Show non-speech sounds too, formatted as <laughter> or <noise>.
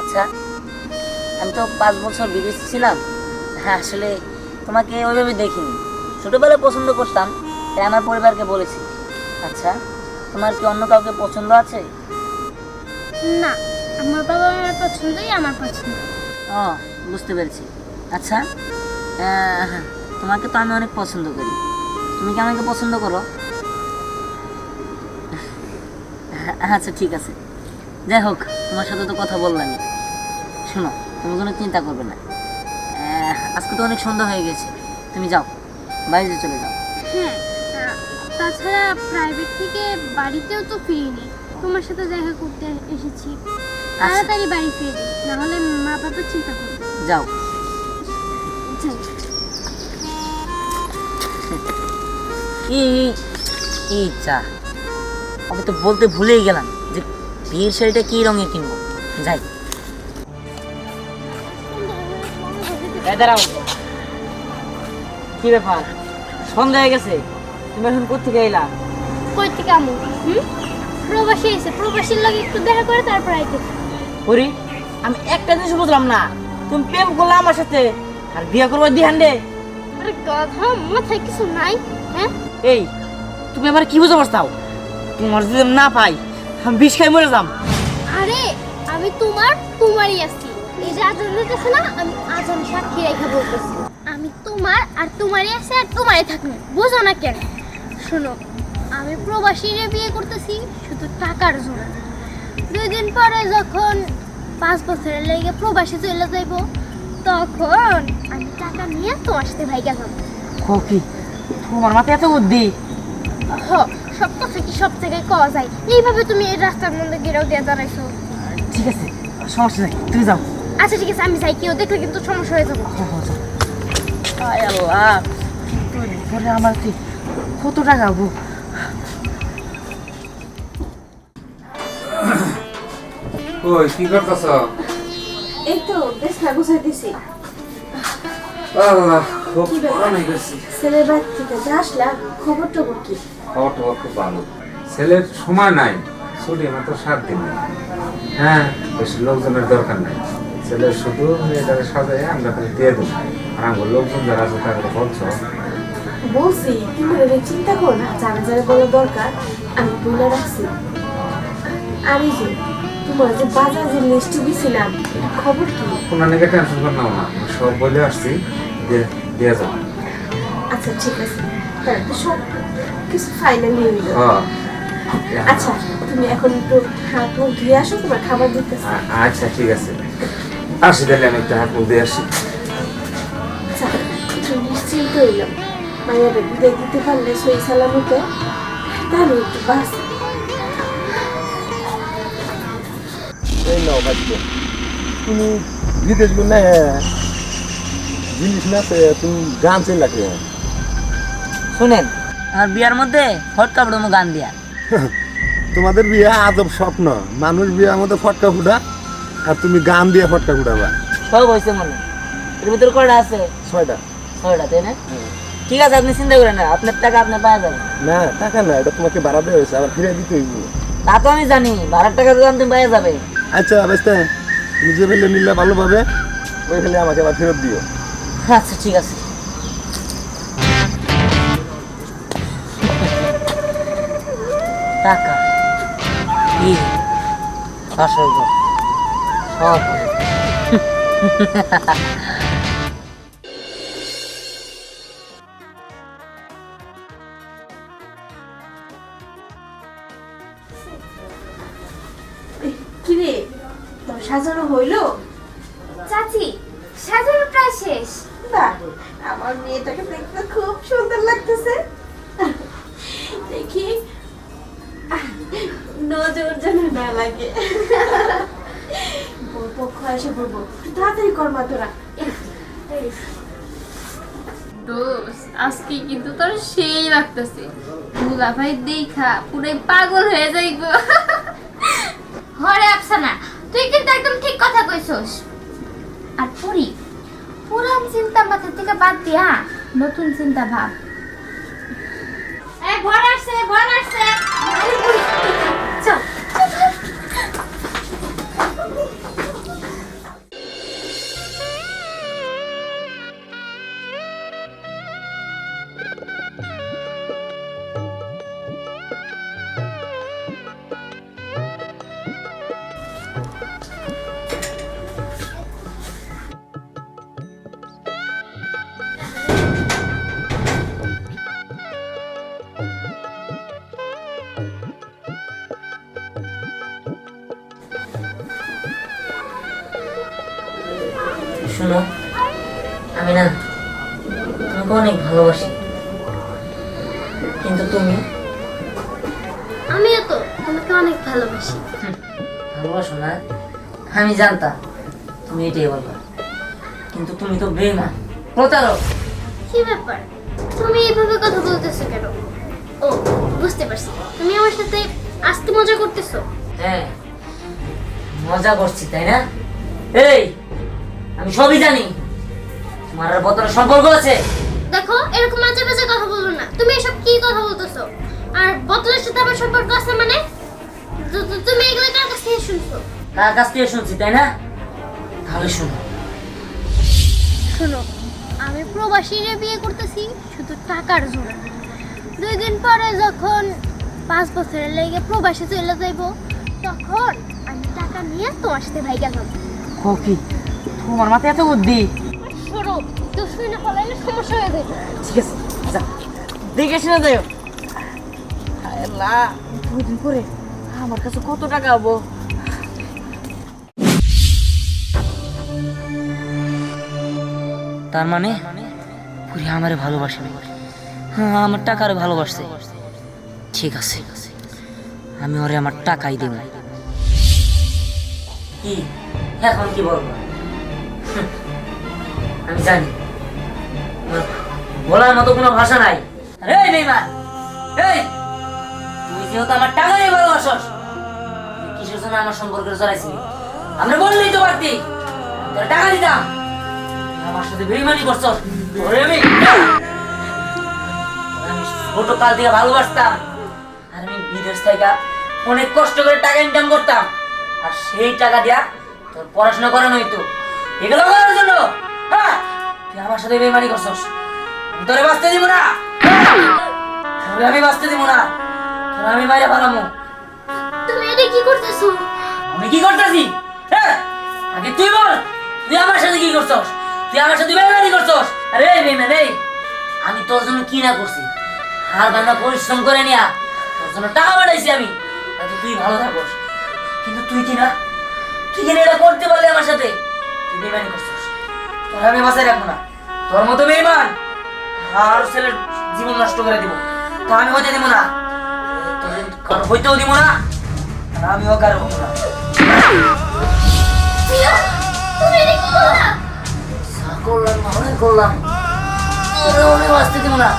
আচ্ছা আমি তো পাঁচ বছর বিদেশে ছিলাম। হ্যাঁ আসলে তোমাকে ওইভাবে দেখিনি। ছোটোবেলায় পছন্দ করতাম তাই আমার পরিবারকে বলেছি। আচ্ছা তোমার কি অন্য কাউকে পছন্দ আছে? না আমার বাবা মার পছন্দই আমার পছন্দ। ও বুঝতে পেরেছি। আচ্ছা তোমাকে তো আমি অনেক পছন্দ করি। তুমি কি আমাকে পছন্দ করো? আচ্ছা ঠিক আছে। যাই হোক তোমার সাথে তো কথা বললামই। শোনো তুমি কোনো চিন্তা করবে না। আজকে তো অনেক সন্ধ্যা হয়ে গেছে তুমি যাও বাইরে চলে যাও। হ্যাঁ তাছাড়া প্রাইভেট থেকে বাড়িতেও তো ফিরিনি। তোমার সাথে দেখা করতে এসেছি। তাড়াতাড়ি বাড়ি ফিরে না হলে মা বাবা চিন্তা করবে যাও। যাই। ই ই চা আমি তো বলতে ভুলেই গেলাম যে বিয়ের শাড়িটা কি রঙের কিনবো? যাই। দাঁড়াও। কি ব্যাপার? সন্ধ্যা হয়ে গেছে। তুমি এখন কোথেকে এলা কই থেকে আমু? হুম? প্রবাসী এসে প্রবাসীর লাগে একটু দেখা করে তারপর আইতে। হরি আমি একটা জিনিস বুঝলাম না। তুমি প্রেম করলে আমার সাথে আর বিয়ে করব দিহান রে আরে গাধা মাথায় কিছু নাই হ্যাঁ? এই তুমি আমার কি বুঝতে পারছাও তোমার যদি না পাই আমি বিষ খাই মরে যাম। আরে আমি তোমার তোমারই আছি। এই যে আজান দিতেছে না আমি আজান সাক্ষী রেখে বলতেছি। আমি তোমার আর তোমারই আছে আর তোমারই থাকব। বুঝো না কেন? শোনো আমি প্রবাসীরে বিয়ে করতেছি শুধু টাকার জন্য। দুই দিন পরে যখন পাঁচ বছরের লেগে প্রবাসী চলে যাইব তখন আমি টাকা নিয়ে তোমার সাথে ভাইগা যাব। কি? তোমার মাথায় এত বুদ্ধি? হ সব কথা কি সব জায়গায় কওয়া যায়? এইভাবে তুমি এই রাস্তার মধ্যে গেরাও দিয়ে দাঁড়াইছো। ঠিক আছে সমস্যা নাই তুমি যাও। আচ্ছা ঠিক আছে আমি যাই। কেউ দেখলে কিন্তু সমস্যা হয়ে যাব। আয় আল্লাহ। পরে আমার কি কত টাকা গো? কই কি করতেছ? এই তো বেশ না গুছাইতেছি আল্লাহ খুব অনেক বেশি ছেলের বাড়ি থেকে যে আসলাম খবর টবর কি? খবর টবর খুব ভালো। ছেলের সময় নাই ছুটি মাত্র সাত দিন। হ্যাঁ বেশি লোকজনের দরকার নাই। ছেলের শুধু মেয়েটাকে সাজাই আমরা খালি দিয়ে দেবো। আর আমার লোকজন যারা আছে তাদের বলছো? বলছি তুমি এটা চিন্তা করো না যারা যারা বলা দরকার আমি বলে রাখছি। আর এই যে তোমার যে বাজার যে লিস্ট দিছিলাম খবর কি? কোনো নাকি টেনশন কর নাও না সব বলে আসছি দিয়ে দিয়ে যাও। আচ্ছা ঠিক আছে। তাহলে তো সব কিছু ফাইনাল হয়ে গেল। হ্যাঁ। আচ্ছা তুমি এখন একটু হাত মুখ ধুয়ে আসো তোমার খাবার দিতেছি। আ- আচ্ছা ঠিক আছে। আসি তাহলে আমি একটা হাত দিয়ে আসি। আচ্ছা নিশ্চিন্ত হইলাম। মায়ের বিদায় দিতে পারলে সই সালামতে তাহলে একটু বাস। এই নাও ভাগ্য তুমি বিদেশগুলো জিনিস না তুমি গান লাগে শুনেন আমার বিয়ার মধ্যে ফটকা পড়ব গান দিয়া। <laughs> তোমাদের বিয়ে আজব স্বপ্ন। মানুষ বিয়ের মধ্যে ফটকা ফুটা আর তুমি গান দিয়ে ফটকা ফুটাবা সব হয়েছে মনে। এর ভিতরে কয়টা আছে? ছয়টা। ছয়টা তাই না? ঠিক আছে আপনি চিন্তা করেন না। আপনার টাকা আপনি পাওয়া যাবেন না টাকা না এটা তোমাকে ভাড়া দেওয়া হয়েছে আবার ফিরে দিতে হইব। তা তো আমি জানি ভাড়ার টাকা তো আপনি পাওয়া যাবে। আচ্ছা বেস্তে তুমি যে ফেলে নিলে ভালোভাবে ওই ফেলে আমাকে আবার ফেরত দিও। আচ্ছা ঠিক আছে। টাকা? ঘর সব <laughs> কিরে তোর সাজানো হইল? চাচি সাজানো প্রায় শেষ। না আমার মেয়েটাকে দেখতে খুব সুন্দর লাগতেছে। দেখি নজর যেন না লাগে। বউ পক্ষ এসে বলব একটু তাড়াতাড়ি কর মা তোরা দোস্ত আজকে কিন্তু তোর সেই লাগতেছে। দুলা ভাই দেখা পুরাই পাগল হয়ে যাইব। হরে আফসানা তুই কিন্তু একদম ঠিক কথা কইছস। আর পুরি পুরান চিন্তা মাথা থেকে বাদ দিয়া নতুন চিন্তা ভাব। ভর আসছে ভর আসছে। শোনো আমি না তোমাকে অনেক ভালোবাসি। কিন্তু তুমি? আমিও তো তোমাকে অনেক ভালোবাসি। ভালোবাসো না। আমি জানতাম তুমি এটাই বলবা। কিন্তু তুমি তো বেমান প্রতারক। কি ব্যাপার? তুমি এইভাবে কথা বলতেছো কেন? ও বুঝতে পারছি। তুমি আমার সাথে আস্তে মজা করতেছো। হ্যাঁ মজা করছি তাই না? এই! আমি সবই জানি। তোমার আর সম্পর্ক আছে। দেখো এরকম মাঝে মাঝে কথা বলব না। তুমি এসব কি কথা বলতেছো? আর বোতলের সাথে আমার সম্পর্ক আছে মানে? তুমি এগুলো কার কাছ থেকে শুনছো? কার কাছ থেকে শুনছি তাই না? তাহলে শুনো। শোনো আমি প্রবাসীরে বিয়ে করতেছি শুধু টাকার জন্য। দুই দিন পরে যখন পাঁচ বছরের লেগে প্রবাসী চলে যাইব তখন আমি টাকা নিয়ে তোমার সাথে ভাইগা যাব কি? তোমার মাথায় এত বুদ্ধি? শোনো কেউ শুনে না ফলাইলে সমস্যা হয়ে যাবে। ঠিক আছে যা। দেখে শুনে যাও আল্লাহ দুদিন পরে আমার কাছে কত টাকা হব? তার মানে পুরি আমারে ভালোবাসে হ্যাঁ আমার টাকা টাকারে ভালোবাসছে। ঠিক আছে আমি ওরে আমার টাকাই দেব। কি? এখন কি বলব? জানি। বলার মতো কোনো ভাষা নাই। তুই যেহেতু আমার টাকা নিয়ে ভালোবাসস কিসের জন্য আমার সম্পর্কে জড়াইছিলি? আমরা বললেই তো পারতি। টাকা দিতাম। আমার সাথে বেইমানি করছস। আমি। ছোট কাল থেকে ভালোবাসতাম। আর আমি বিদেশ থেকে অনেক কষ্ট করে টাকা ইনকাম করতাম। আর সেই টাকা দিয়া তোর পড়াশোনা করানো হইতো। এগুলো করার জন্য। হ্যাঁ! তুই আমার সাথে বেইমানি করছস? আমি তোরে বাঁচতে দিব না। তোরে আমি বাঁচতে দিব না। তোরে আমি বাইরে পালামু তুমি এটা কি করতেছো? আমি কি করতেছি? হ্যাঁ আগে তুই বল তুই আমার সাথে কি করছস? তুই আমার সাথে বেইমানি করছস? আরে এই আমি তোর জন্য কি না করছি? হার বান্ধা পরিশ্রম করে নিয়া তোর জন্য টাকা বাড়াইছি আমি। তুই ভালো থাকস। কিন্তু তুই কি না? তুই কি না এটা করতে পারলি আমার সাথে? তুই বেইমানি করছস। তোর আমি বাঁচাই রাখব না। তোর মতো বেইমান আর ছেলের জীবন নষ্ট করে দিব। তো আমি হতে দিব না। কারও হইতেও দিব না আর আমিও কারও হব না। করলাম অনেক করলাম। আমি বাঁচতে দিব না।